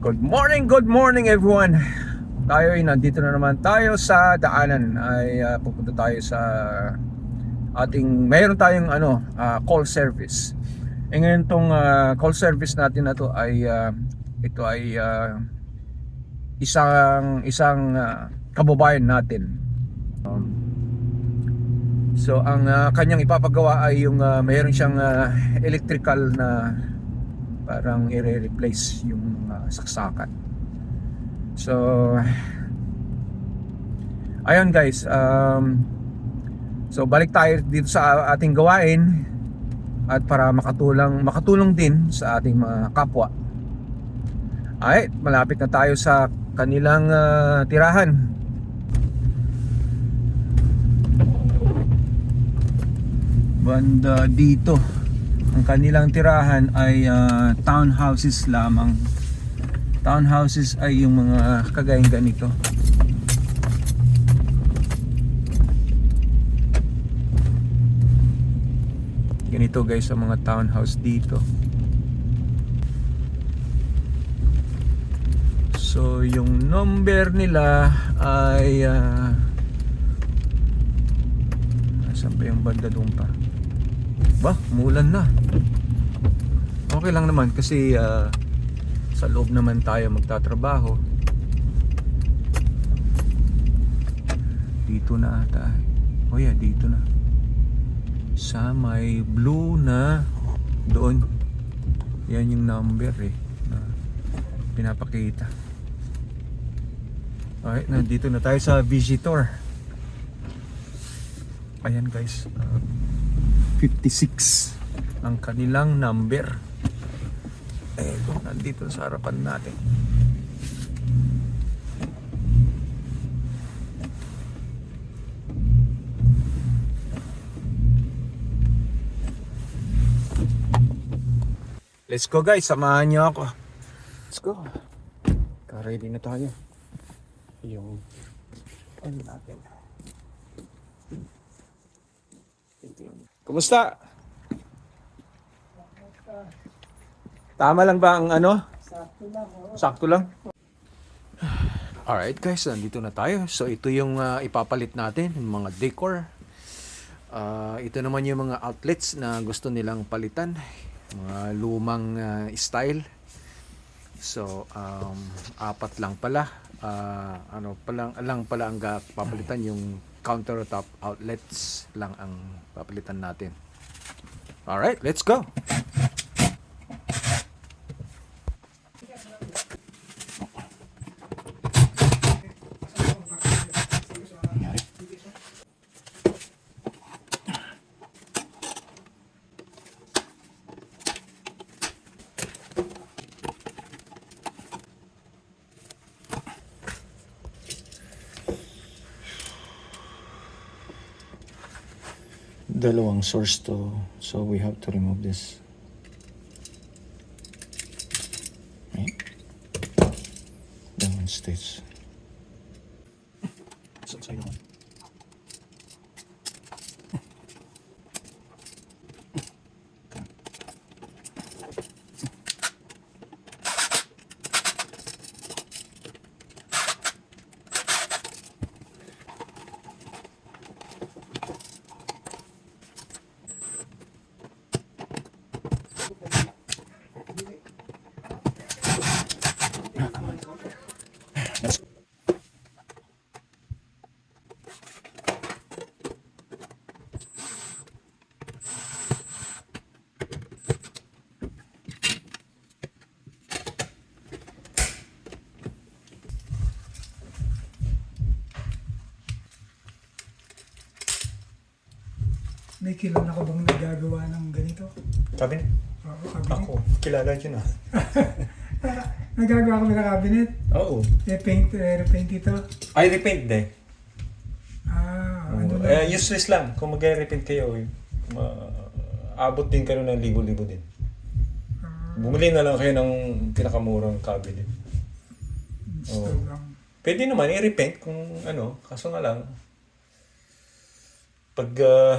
Good morning, good morning everyone. Tayo ay nandito na naman tayo sa daanan ay ah, pupunta tayo sa ating mayroon tayong ano ah, call service. E ngayon tong ah, call service natin na to ay ah, ito ay ah, isang isang ah, kababayan natin. Um, so ang ah, kanyang ipapagawa ay yung ah, mayroon siyang ah, electrical na parang i-replace yung uh, saksakan. So ayun guys, um, so balik tayo dito sa ating gawain at para makatulong makatulong din sa ating mga kapwa. Ay, malapit na tayo sa kanilang uh, tirahan. Banda dito. Ang kanilang tirahan ay ah, townhouses lamang. Townhouses ay yung mga kagayang ganito. Ganito guys ang mga townhouse dito. So yung number nila ay ah, Nasaan ba yung banda doon pa? Ba, umulan na. Okay lang naman kasi ah, sa loob naman tayo magtatrabaho. Dito na ata. Oh yeah, dito na. Sa may blue na doon. Yan yung number eh na pinapakita. Okay, nandito na tayo sa visitor. Ayan guys. uh, 56 ang kanilang number. Eh, nandito sa harapan natin. Let's go guys, samahan niyo ako. Let's go. Ka-ready na tayo. Yung ano natin. Kumusta? Tama lang ba ang ano? Sakto lang. Sakto lang. Alright guys, nandito na tayo. So ito yung ah, ipapalit natin, yung mga decor. Ah, ito naman yung mga outlets na gusto nilang palitan. Mga lumang ah, style. So, um, apat lang pala. Ah, ano palang lang pala ang papalitan yung countertop outlets lang ang papalitan natin. Alright, let's go. Dalawang source to. So we have to remove this. Right. One stays so, so May kilala ka bang nagagawa ng ganito? cabinet Oo, cabinet. ako kilala yun ah Nagagawa kami ng cabinet. oo Eh, paint, eh, repaint ito. ay repaint de Ah, ano Oo. lang. eh, useless lang kung mag-repaint kayo ma- abot din kayo ng libo-libo din Ah, bumili na lang kayo ng pinakamurang cabinet install Oo. lang. Pwede naman i-repaint kung ano, kaso nga lang, pag uh,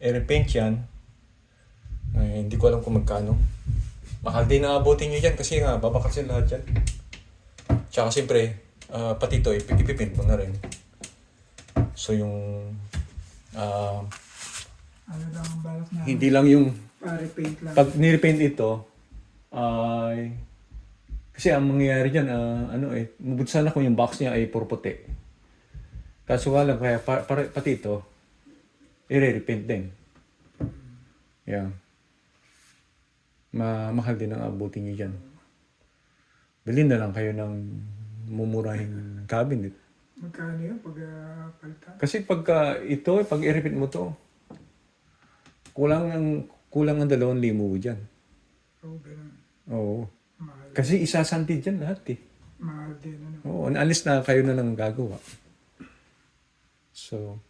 i-repaint yan, eh, hindi ko alam kung magkano. mahal din na abutin nyo dyan kasi nga, babakasin lahat yan. Tsaka siyempre, ah, pati ito, ip- ipipint mo na rin. So yung, ah, Ano lang ang balak na. hindi lang yung Pa-repaint lang. pag nirepaint ito, ay kasi ang mangyayari dyan, ah, ano eh, mabuti sana kung yung box niya ay puro puti. Kaso nga lang, kaya pa, para- pati ito, i-repaint din. Yeah. Ma mahal din ang abutin niyo dyan. Bilhin na lang kayo ng mumurahing cabinet. Magkano yun pag uh, palitan? Kasi pagka ito, pag i-repaint mo to, kulang ang kulang ang dalawang limo dyan. Oo, ganun. Oo. Mahal. Kasi isasantid dyan lahat eh. Mahal din. Ano. Oo, alis na kayo na lang gagawa. So,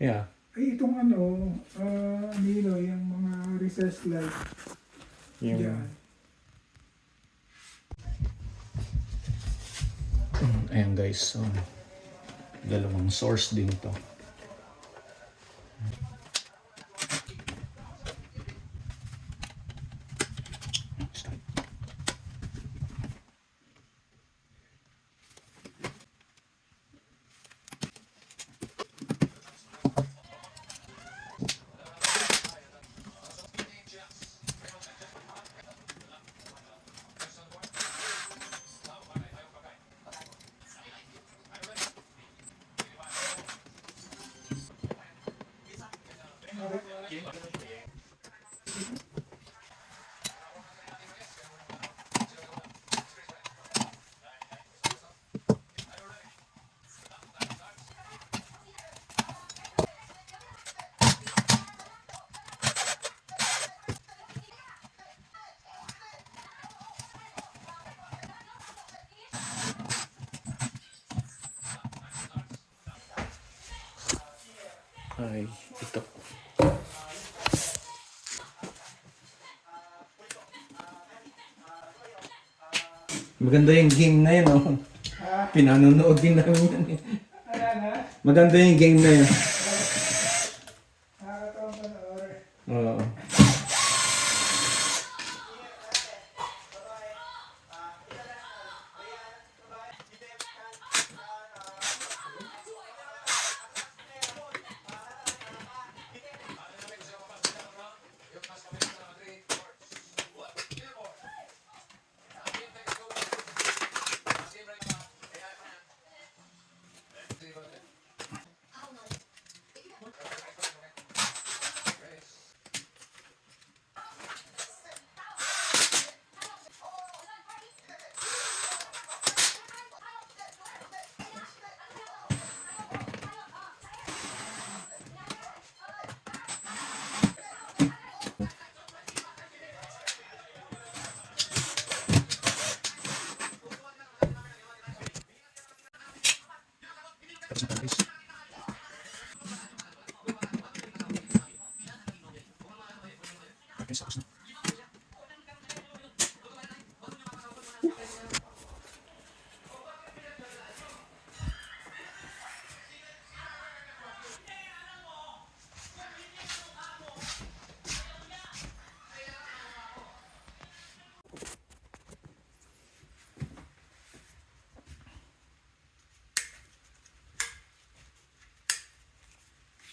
yeah. Ay, itong ano, uh, Nilo, yung mga recess light. Yung, Yan. ayan guys, so, dalawang source din to. Ay, ito. Maganda yung game na yun, oh. Pinanonood din namin yan eh. Maganda yung game na yun.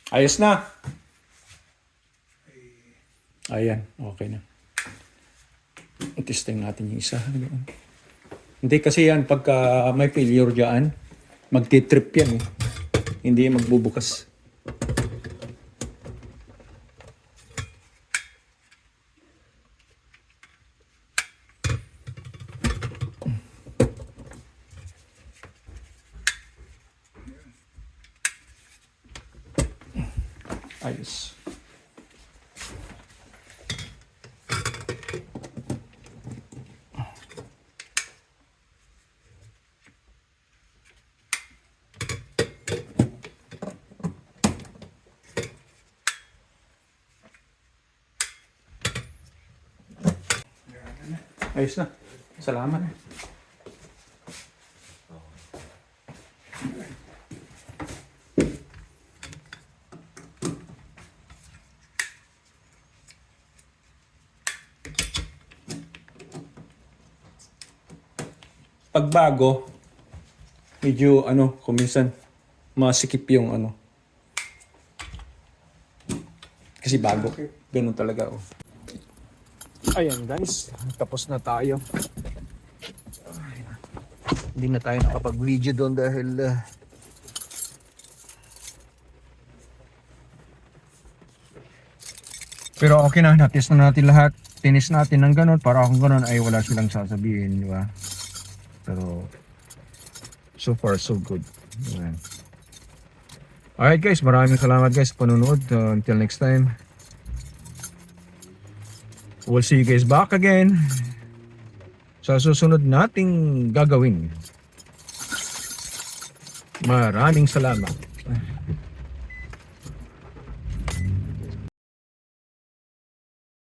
Ayos na. Ayan, okay na. Testing natin yung isa. Hindi kasi yan, pagka may failure dyan, magti-trip yan eh. Hindi magbubukas. Ayos. Ayos na. Salamat. Pag bago, medyo ano, kuminsan, masikip yung ano. Kasi bago. Ganun talaga, oh. Ayan guys, tapos na tayo. Hindi na tayo nakapag-video doon dahil uh, Pero okay na, natis na natin lahat. Tinis natin ng ganun para kung ganun ay wala silang sasabihin, di ba? Pero so far so good. Ayan. Alright guys, maraming salamat guys panunood. Uh, until next time. We'll see you guys back again sa susunod nating gagawin. Maraming salamat.